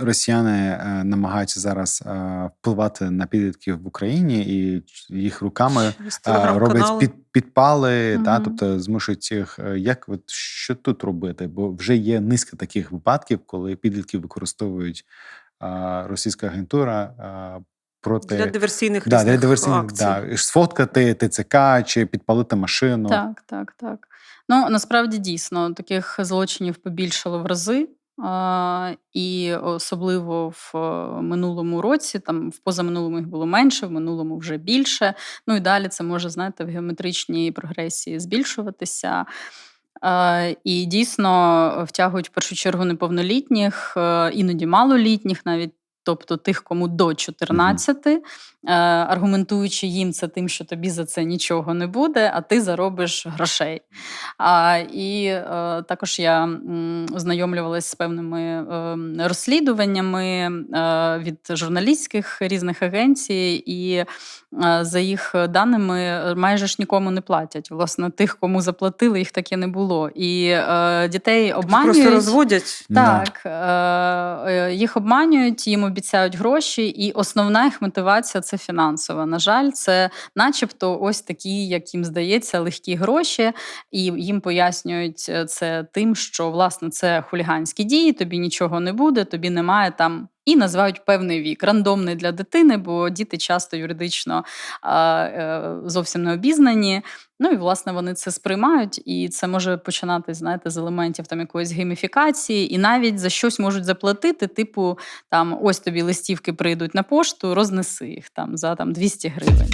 росіяни е, намагаються зараз е, впливати на підлітків в Україні і їх руками е, роблять під, підпали, та, тобто змушують їх. Як от, що тут робити? Бо вже є низка таких випадків, коли підлітків використовують російська агентура проти Для диверсійних да, для диверсійних акцій. да, сфоткати ТЦК чи підпалити машину. Так, так, так. Ну насправді дійсно таких злочинів побільшало в рази. І особливо в е, минулому році, там в позаминулому їх було менше, в минулому вже більше. Ну і далі це може, знаєте, в геометричній прогресії збільшуватися. Е, І дійсно втягують в першу чергу неповнолітніх, е, іноді малолітніх, навіть тобто тих, кому до 14, е, аргументуючи їм це тим, що тобі за це нічого не буде, а ти заробиш грошей. А, і е, також я ознайомлювалася з певними е, розслідуваннями від журналістських різних агенцій, і за їх даними майже ж нікому не платять. Власне, тих, кому заплатили, їх таке не було. І дітей обманюють. Просто розводять. Так, е, їх обманюють, їм обіцяють гроші, і основна їх мотивація це фінансова. На жаль, це начебто ось такі, як їм здається, легкі гроші, і їм пояснюють е, це тим, що власне це хуліганські дії, тобі нічого не буде, тобі немає там. І називають певний вік, рандомний для дитини, бо діти часто юридично е, зовсім не обізнані. Ну і власне вони це сприймають, і це може починати, знаєте, з елементів там якоїсь гейміфікації, і навіть за щось можуть заплатити. Типу, там ось тобі листівки прийдуть на пошту, рознеси їх там за там 200 гривень.